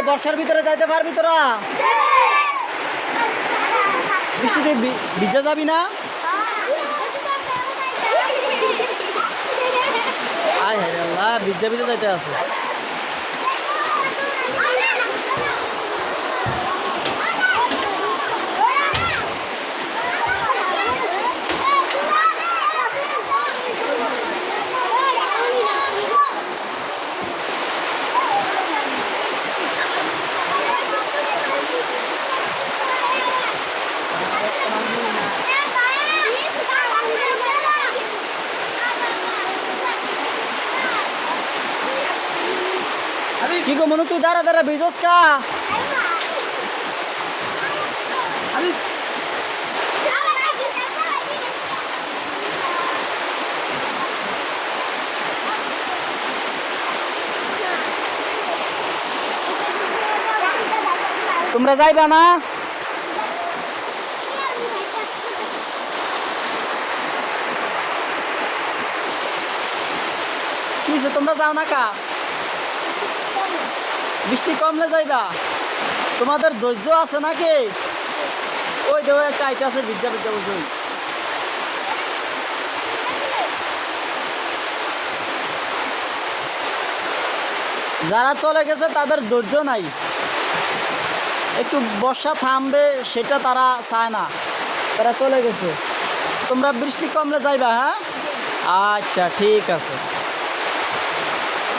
কিরে বর্ষার ভিতরে যাইতে পারবি তোরা? বৃষ্টিতে ভিজে যাবি না? আয় হ্যাঁ ভিজে ভিজে যাইতে আছে। কি গো মনু তুই দাঁড়া দাঁড়া ভিজস কা? তোমরা যাইবা না? কি তোমরা যাও না কা? বৃষ্টি কমলে যাইবা? তোমাদের ধৈর্য আছে নাকি? ওই দেখো, একটা আইতে আছে বিজ্জা বিজ্জা বুঝুন যারা চলে গেছে, তাদের ধৈর্য নাই। একটু বর্ষা থামবে, সেটা তারা চায় না। তারা চলে গেছে। তোমরা বৃষ্টি কমলে যাইবা হ্যাঁ? আচ্ছা ঠিক আছে।